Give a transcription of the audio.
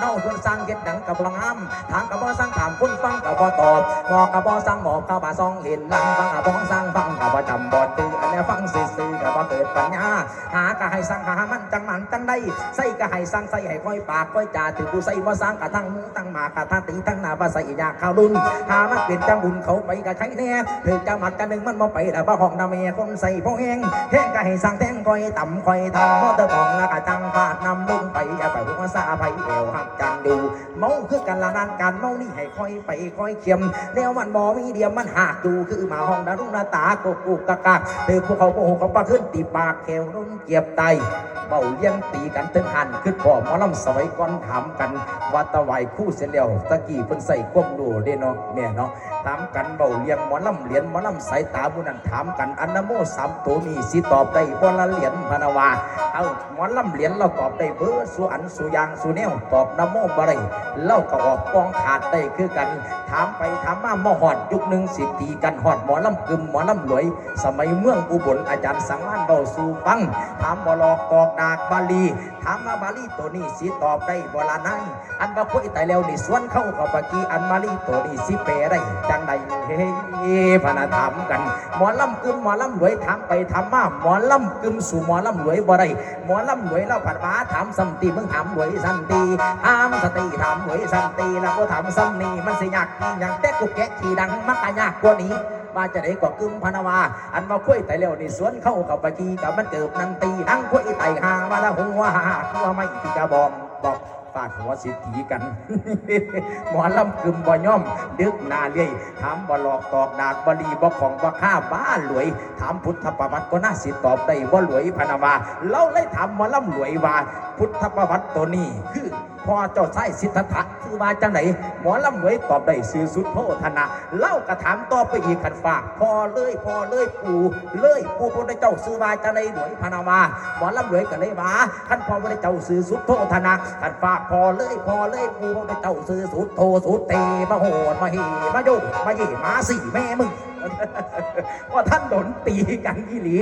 เฮาส่วนสร้างเฮ็ดหนังกับบ่งามทางกับบ่สร้างถามคนฟังกับบ่ตอบหมอกับบ่สร้างหมอบกับบ่ซองเห็นหลังฟังกับบ่สร้างฟังกับบ่จำบ่ตื่นอันนี้ฟังซื่อๆกับบ่เกิดปัญญา หาก็ให้สร้างหามันจังมันจังได้ใส่ก็ให้สร้างใส่ให้ค่อยปากค่อยจ่าถือกูใส่บ่สร้างกะทั้งมือทั้งหมากะทั้งตีทั้งหน้าบ่ใส่อยากข้าวรุ่นหามันเป็นจังบุญเขาไปกับใครแน่ถือจะมัดกันหนึ่งมันบ่ไปแต่บ่ห้องนาเมียคนใส่พวกเองเฮงก็ให้สร้างแทงค่อยต่ำค่อยทำมอเตอร์ทองแล้วก็จังฟาดนำลงไปอย่าไปหัวซาไปเอวหักจังดู เมาคือกันละนานการเมานี่ให้คอยไปคอยเข็มแนวมันบ่มีเดียมมันหักดูคือหมาห้องดารุณตาโกกุกกะกากถือพวกเขาโมโหเขาปะขึ้นตีปากแขวนุ่นเกียบไตเบาเลี้ยงตีกันถึงหันคือพ่อหมอลำสมัยก่อนถามกันว่าตะไหวคู่เสียแล้วตะกี้เพิ่นใส่ควบดูเด้เนาะแม่เนาะถามกันเบาเลี้ยงหมอลำเหรียญหมอลำสายตาบุนันถามกันอันนโมสามตัวนี้สิตอบได้บ่ละเหรียญพนาวาเอาหมอลำเหรียญเราตอบได้เบอร์สุอันสุยางสุแนวตอบนโมบ่ได้เล่าก็ออกกองขาดได้คือกัน ถามไปถามมาหมอหอดยุคหนึ่งสิตีกันหอดหมอลำกึมหมอลำหลวย สมัยเมืองอุบลอาจารย์สังวานเบาสู่ฟัง ถามบ่หลอกตอกดากบาลี ถามว่าบาลีตัวนี้สิตอบได้บละนายอันว่าคุยแต่แล้วนี่สวนเข้ากับปากีอันมาลีตัวนี้สิเปรได้จังใดเฮ้พนาถามกัน หมอลำกึมหมอลำหลวยถามไปถามมาหมอลำกึมสู่หมอลำหลวยบ่ได้หมอลำหลวยเราผัดมาถามสัมตีมึงถามหลวยสันตีถามสติถามหลวยสันตีแล้วก็ถามสัมนีมันสิยากอีหยังแต่กูแกะขี่ดังมัก็ยากกว่านี้ว่าจะได้กว่ากึมพนาวา อันมาคุยแต่เร็วนี่สวนเข้ากับปากีกับมันเกิบนันตีทั้งคุยไต่หามาละหัวหาตัวไม่ที่จะบอกบอกฟาดหัวสิทธีกัน หมอลำกึมบ่ย่อม ดึกนาเลื่ยถามบ่หลอกตอกดากบ่ลีบ่ของบ่ฆ่าบ้าหลวย ถามพุทธประวัติก็น่าสิตอบได้ว่าหลวยพนาวา เราเลยถามหมอลำหลวยว่า พุทธประวัติตัวนี้คือ พ่อเจ้าชายสิทธัตถะคือว่าจังไหนหมอลำหลวยตอบได้สื่อสุดโทธนะเล่ากระถามต่อไปอีกขันฝากพ่อเลยพ่อเลยปู่เลยปู่พระเจ้าซื้อว่าจังไหนหลวยพนาวาหมอลำหลวยก็เลยว่านพ่อพระเจ้าสื่อสุดโทธนะขันฝากพ่อเลยพ่อเลยปู่พระเจ้าสื่อสุดโทสุดเตมาโหดมาเฮมาโยมาเย่มาสี่แม่มึงว่าท่านโดนตีกันอีหลี